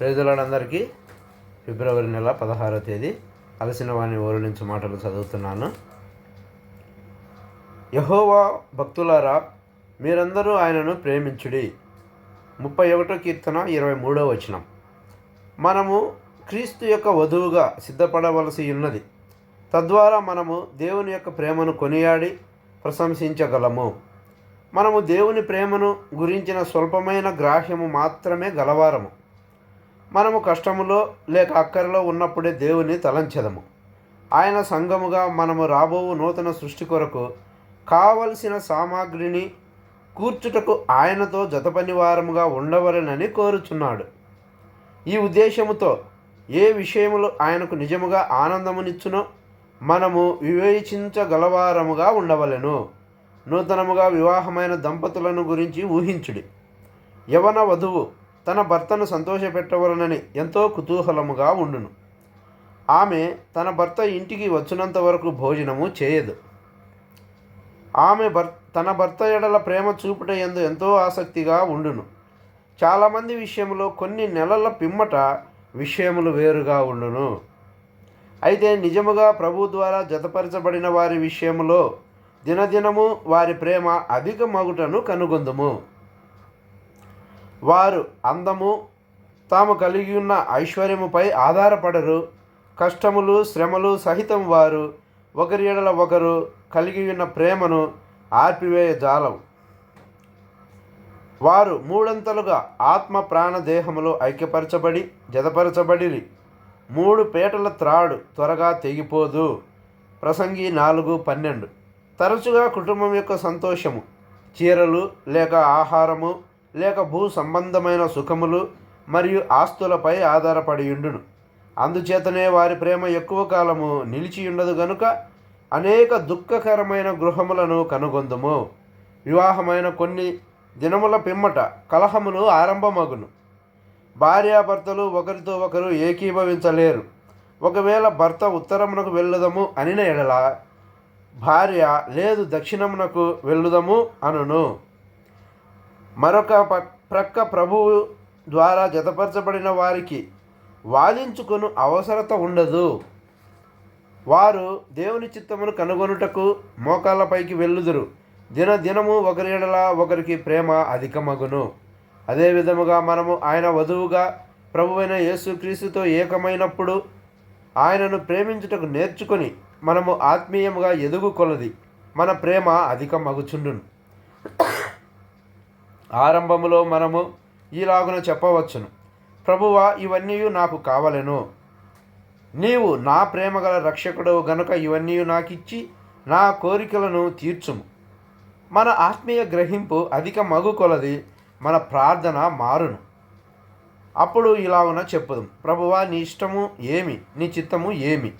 ప్రజలందరికీ ఫిబ్రవరి నెల పదహారో తేదీ అలసిన వాణి ఊరు నుంచి మాటలు చదువుతున్నాను. యహోవా భక్తులారా మీరందరూ ఆయనను ప్రేమించుడి. ముప్పై ఒకటో కీర్తన ఇరవై మూడో వచనం. మనము క్రీస్తు యొక్క వధువుగా సిద్ధపడవలసి ఉన్నది. తద్వారా మనము దేవుని యొక్క ప్రేమను కొనియాడి ప్రశంసించగలము. మనము దేవుని ప్రేమను గురించిన స్వల్పమైన గ్రాహ్యము మాత్రమే గలవారము. మనము కష్టములో లేక అక్కరలో ఉన్నప్పుడే దేవుని తలంచెదము. ఆయన సంఘముగా మనము రాబోవు నూతన సృష్టి కొరకు కావలసిన సామాగ్రిని కూర్చుటకు ఆయనతో జతపనివారముగా ఉండవలనని కోరుచున్నాడు. ఈ ఉద్దేశముతో ఏ విషయములు ఆయనకు నిజముగా ఆనందమునిచ్చునో మనము వివేచించగలవారముగా ఉండవలెను. నూతనముగా వివాహమైన దంపతులను గురించి ఊహించుడి. యవన వధువు తన భర్తను సంతోషపెట్టవలనని ఎంతో కుతూహలముగా ఉండును. ఆమె తన భర్త ఇంటికి వచ్చినంత వరకు భోజనము చేయదు. ఆమె భర్ తన భర్త ఎడల ప్రేమ చూపుట ఎందు ఎంతో ఆసక్తిగా ఉండును. చాలామంది విషయంలో కొన్ని నెలల పిమ్మట విషయములు వేరుగా ఉండును. అయితే నిజముగా ప్రభు ద్వారా జతపరచబడిన వారి విషయములో దినదినము వారి ప్రేమ అధిక మగుటను కనుగొందుము. వారు అందము తాము కలిగి ఉన్న ఐశ్వర్యముపై ఆధారపడరు. కష్టములు శ్రమలు సహితం వారు. ఒకరి ఎడల ఒకరు కలిగి ఉన్న ప్రేమను ఆర్పివేయ జాలం. వారు మూడంతలుగా ఆత్మ ప్రాణ దేహములో ఐక్యపరచబడి జతపరచబడి మూడు పేటల త్రాడు త్వరగా తెగిపోదు. ప్రసంగి నాలుగు పన్నెండు. తరచుగా కుటుంబం యొక్క సంతోషము చీరలు లేక ఆహారము లేక భూ సంబంధమైన సుఖములు మరియు ఆస్తులపై ఆధారపడి ఉండును. అందుచేతనే వారి ప్రేమ ఎక్కువ కాలము నిలిచి ఉండదు గనుక అనేక దుఃఖకరమైన గృహములను కనుగొందుము. వివాహమైన కొన్ని దినముల పిమ్మట కలహమును ఆరంభమగును. భార్యాభర్తలు ఒకరితో ఒకరు ఏకీభవించలేరు. ఒకవేళ భర్త ఉత్తరమునకు వెళ్ళుదము అనిన ఎడల భార్య లేదు దక్షిణమునకు వెళ్ళుదము అనును. మరొక ప- ప్రక్క ప్రభువు ద్వారా జతపరచబడిన వారికి వాదించుకును అవసరత ఉండదు. వారు దేవుని చిత్తమును కనుగొనుటకు మోకాళ్ళపైకి వెళ్ళుదురు. దిన దినము ఒకరి ఎడల ఒకరికి ప్రేమ అధికమగును. అదే విధముగా మనము ఆయన వధువుగా ప్రభువైన యేసుక్రీస్తుతో ఏకమైనప్పుడు ఆయనను ప్రేమించుటకు నేర్చుకొని మనము ఆత్మీయముగా ఎదుగు కొలది మన ప్రేమ అధికమగుచుండును. ఆరంభములో మనము ఈలాగున చెప్పవచ్చును. ప్రభువా ఇవన్నీ నాకు కావలను. నీవు నా ప్రేమగల రక్షకుడు గనుక ఇవన్నీ నాకిచ్చి నా కోరికలను తీర్చుము. మన ఆత్మీయ గ్రహింపు అధిక మగు కొలది మన ప్రార్థన మారును. అప్పుడు ఇలాగున చెప్పుదాం. ప్రభువా నీ ఇష్టము ఏమి? నీ చిత్తము ఏమి?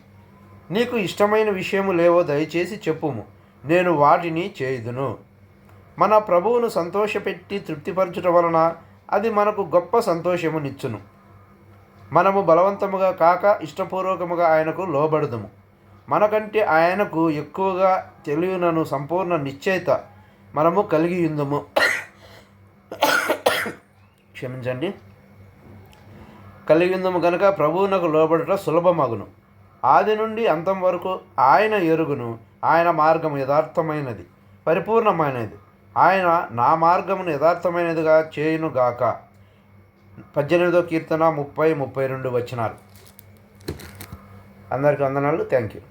నీకు ఇష్టమైన విషయము లేవో దయచేసి చెప్పుము. నేను వాటిని చేయుదును. మన ప్రభువును సంతోషపెట్టి తృప్తిపరచుట వలన అది మనకు గొప్ప సంతోషమునిచ్చును. మనము బలవంతముగా కాక ఇష్టపూర్వకముగా ఆయనకు లోబడదుము. మనకంటే ఆయనకు ఎక్కువగా తెలియనను సంపూర్ణ నిశ్చయిత మనము కలిగి ఉందము క్షమించండి. కలిగి ఉందము కనుక ప్రభువునకు లోబడట సులభమగును. ఆది నుండి అంతం వరకు ఆయన ఎరుగును. ఆయన మార్గం యథార్థమైనది పరిపూర్ణమైనది. ఆయన నా మార్గమును యథార్థమైనదిగా చేయునుగాక. పద్దెనిమిదో కీర్తన ముప్పై ముప్పై రెండు వచనాలు. అందరికీ వందనాలు. Thank you